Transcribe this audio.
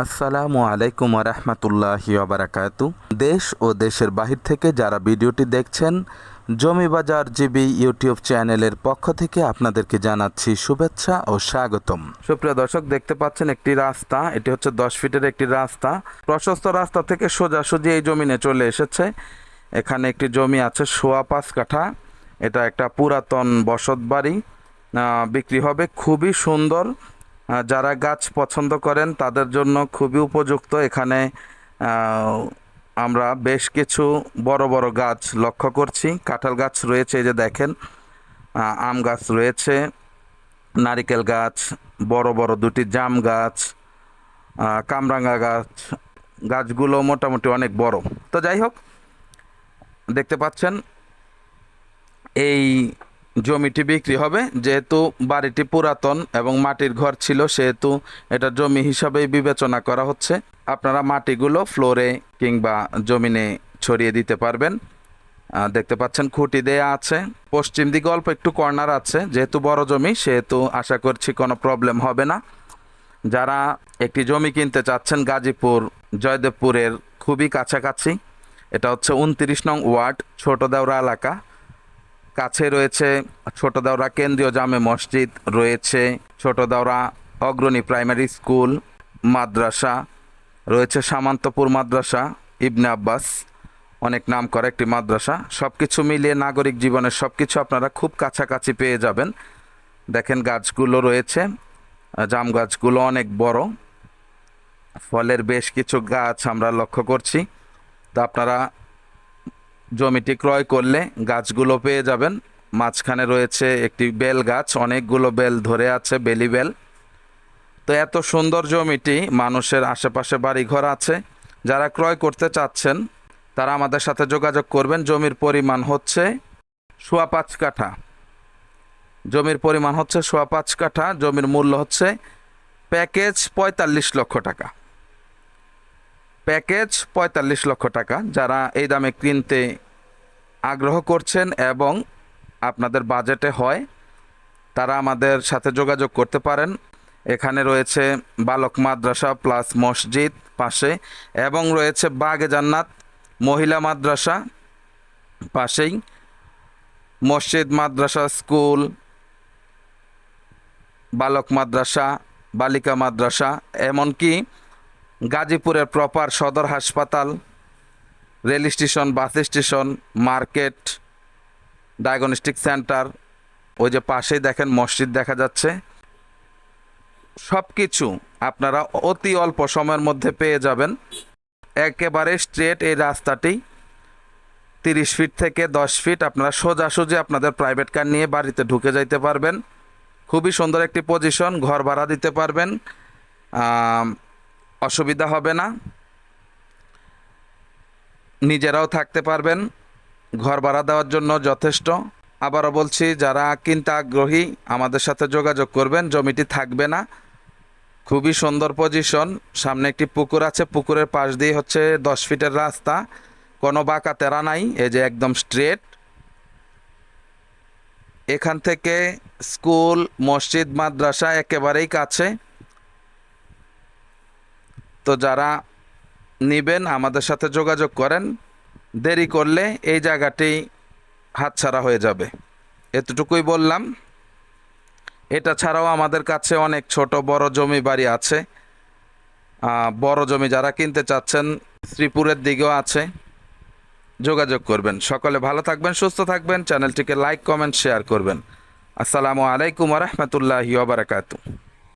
আসসালামু আলাইকুম রহমতুল্লাহি বারাকাতু। দেশ ও দেশের বাহির থেকে যারা ভিডিওটি দেখছেন, জমি বাজার জিবি ইউটিউব চ্যানেলের পক্ষ থেকে আপনাদেরকে জানাচ্ছি শুভেচ্ছা ও স্বাগতম। সুপ্রিয় দর্শক, দেখতে পাচ্ছেন একটি রাস্তা, এটি হচ্ছে দশ ফিটের একটি রাস্তা। প্রশস্ত রাস্তা থেকে সোজাসুজি এই জমিনে চলে এসেছে। এখানে একটি জমি আছে সোয়া পাঁচ কাঠা। এটা একটা পুরাতন বসত বাড়ি বিক্রি হবে খুবই সুন্দর। যারা গাছ পছন্দ করেন, তাদের জন্য খুবই উপযুক্ত। এখানে আমরা বেশ কিছু বড় বড় গাছ লক্ষ্য করছি। কাঁঠাল গাছ রয়েছে, এই যে দেখেন। আম গাছ রয়েছে, নারিকেল গাছ, বড় বড় দুটি জাম গাছ কামরাঙ্গা গাছ, গাছগুলো মোটামুটি অনেক বড়। তো যাই হোক, দেখতে পাচ্ছেন, এই জমিটি বিক্রি হবে, যেহেতু বাড়িটি পুরাতন এবং মাটির ঘর ছিল, সেহেতু এটা জমি হিসাবেই বিবেচনা করা হচ্ছে। আপনারা মাটিগুলো ফ্লোরে কিংবা জমিনে ছড়িয়ে দিতে পারবেন। দেখতে পাচ্ছেন খুঁটি দেয়া আছে। পশ্চিম দিকে অল্প একটু কর্নার আছে, যেহেতু বড় জমি, সেহেতু আশা করছি কোনো প্রবলেম হবে না। যারা একটি জমি কিনতে চাচ্ছেন গাজীপুর, জয়দেবপুরের খুবই কাছাকাছি, এটা হচ্ছে উনত্রিশ নং ওয়ার্ড, ছোট দেওরা এলাকা। কাছে রয়েছে ছোট দেওরা কেন্দ্রীয় জামে মসজিদ রয়েছে, ছোট দেওরা অগ্রণী প্রাইমারি স্কুল, মাদ্রাসা, রয়েছে সামান্তপুর মাদ্রাসা, ইবনে আব্বাস, অনেক নাম করা একটি মাদ্রাসা। সব কিছু মিলিয়ে নাগরিক জীবনের সব কিছু আপনারা খুব কাছাকাছি পেয়ে যাবেন। দেখেন গাছগুলো রয়েছে, জাম গাছগুলো অনেক বড়, ফলের বেশ কিছু গাছ আমরা লক্ষ্য করছি। তো আপনারা জমিটি ক্রয় করলে গাছগুলো পেয়ে যাবেন। মাঝখানে রয়েছে একটি বেল গাছ, অনেকগুলো বেল ধরে আছে, বেলি বেল। তো এত সুন্দর জমিটি, মানুষের আশেপাশে বাড়িঘর আছে। যারা ক্রয় করতে চাচ্ছেন, তারা আমাদের সাথে যোগাযোগ করবেন। জমির পরিমাণ হচ্ছে সোয়া পাঁচ কাঠা। জমির পরিমাণ হচ্ছে সোয়া পাঁচ কাঠা, জমির মূল্য হচ্ছে প্যাকেজ পঁয়তাল্লিশ লক্ষ টাকা। প্যাকেজ পঁয়তাল্লিশ লক্ষ টাকা। যারা এই দামে কিনতে আগ্রহ করছেন এবং আপনাদের বাজেটে হয়, তারা আমাদের সাথে যোগাযোগ করতে পারেন। এখানে রয়েছে বালক মাদ্রাসা প্লাস মসজিদ পাশে এবং রয়েছে বাগে জান্নাত মহিলা মাদ্রাসা পাশেই। মসজিদ, মাদ্রাসা, স্কুল, বালক মাদ্রাসা, বালিকা মাদ্রাসা, এমনকি গাজীপুরের প্রপার সদর হাসপাতাল rail station, bus station, market, diagnostic centre, ওই যে পাশেই দেখেন মসজিদ দেখা যাচ্ছে। সব কিছু আপনারা অতি অল্প সময়ের মধ্যে পেয়ে যাবেন। একেবারে স্ট্রেট এই রাস্তাটি। তিরিশ ফিট থেকে দশ ফিট আপনারা সোজাসুজি আপনাদের প্রাইভেট কার নিয়ে বাড়িতে ঢুকে যাইতে পারবেন। খুবই সুন্দর একটি পজিশন ঘর ভাড়া দিতে পারবেন। অসুবিধা হবে না। নিজেরাও থাকতে পারবেন। ঘর ভাড়া দেওয়ার জন্য যথেষ্ট। আবারও বলছি, যারা কিনতে আগ্রহী, আমাদের সাথে যোগাযোগ করবেন, জমিটি থাকবে না। খুবই সুন্দর পজিশন। সামনে একটি পুকুর আছে, পুকুরের পাশ দিয়ে হচ্ছে দশ ফিটের রাস্তা। কোনো বাঁকা তেরা নাই, এই যে একদম স্ট্রেট। এখান থেকে স্কুল, মসজিদ, মাদ্রাসা একেবারেই কাছে। তো যারা নিবেন, আমাদের সাথে যোগাযোগ করেন। দেরি করলে এই জায়গাটি হাতছাড়া হয়ে যাবে। এতটুকুই বললাম। এটা ছাড়াও আমাদের কাছে অনেক ছোট বড় জমি বাড়ি আছে। বড় জমি যারা কিনতে চাচ্ছেন, শ্রীপুরের দিকেও আছে। যোগাযোগ করবেন। সকলে ভালো থাকবেন, সুস্থ থাকবেন। চ্যানেলটিকে লাইক, কমেন্ট, শেয়ার করবেন। আসসালামু আলাইকুম রহমতুল্লাহি ওবরাকাতু